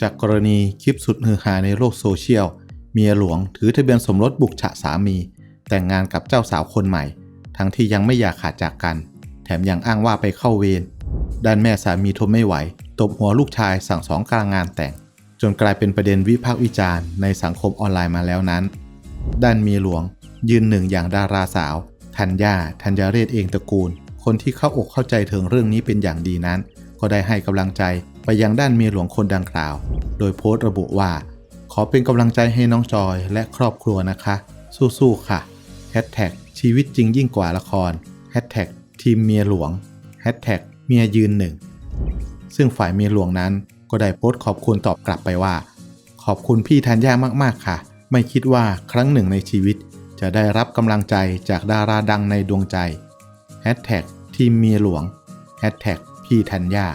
จากกรณีคลิปสุดฮือฮาในโลกโซเชียล เมียหลวงถือทะเบียนสมรสบุกฉะสามี แต่งงานกับเจ้าสาวคนใหม่ ทั้งที่ยังไม่อยากขาดจากกัน แถมยังอ้างว่าไปเข้าเวรด้านแม่สามีทนไม่ไหว ตบหัวลูกชายสั่งสองกลางงานแต่ง จนกลายเป็นประเด็นวิพากษ์วิจารณ์ในสังคมออนไลน์มาแล้วนั้น ด้านเมียหลวง ยืนหนึ่งอย่างดาราสาวธัญญาธัญญาเรศเองตระกูล คนที่เข้าอกเข้าใจถึงเรื่องนี้เป็นอย่างดีนั้น ก็ได้ให้กำลังใจ ไปยังด้านเมียหลวงคนดังกล่าว โดยโพสต์ระบุว่า ขอเป็นกำลังใจให้น้องจอยและครอบครัวนะคะ สู้ๆค่ะแฮชแท็กชีวิตจริงยิ่งกว่าละครแฮชแท็กทีมเมียหลวงแฮชแท็กเมียยืนหนึ่งซึ่งฝ่ายเมียหลวงนั้นก็ได้โพสต์ขอบคุณตอบกลับไปว่า ขอบคุณพี่ธัญญามากๆค่ะ ไม่คิดว่าครั้งหนึ่งในชีวิต จะได้รับกำลังใจจากดาราดังในดวงใจแฮชแท็กทีมเมียหลวงแฮชแท็กพี่ธัญญา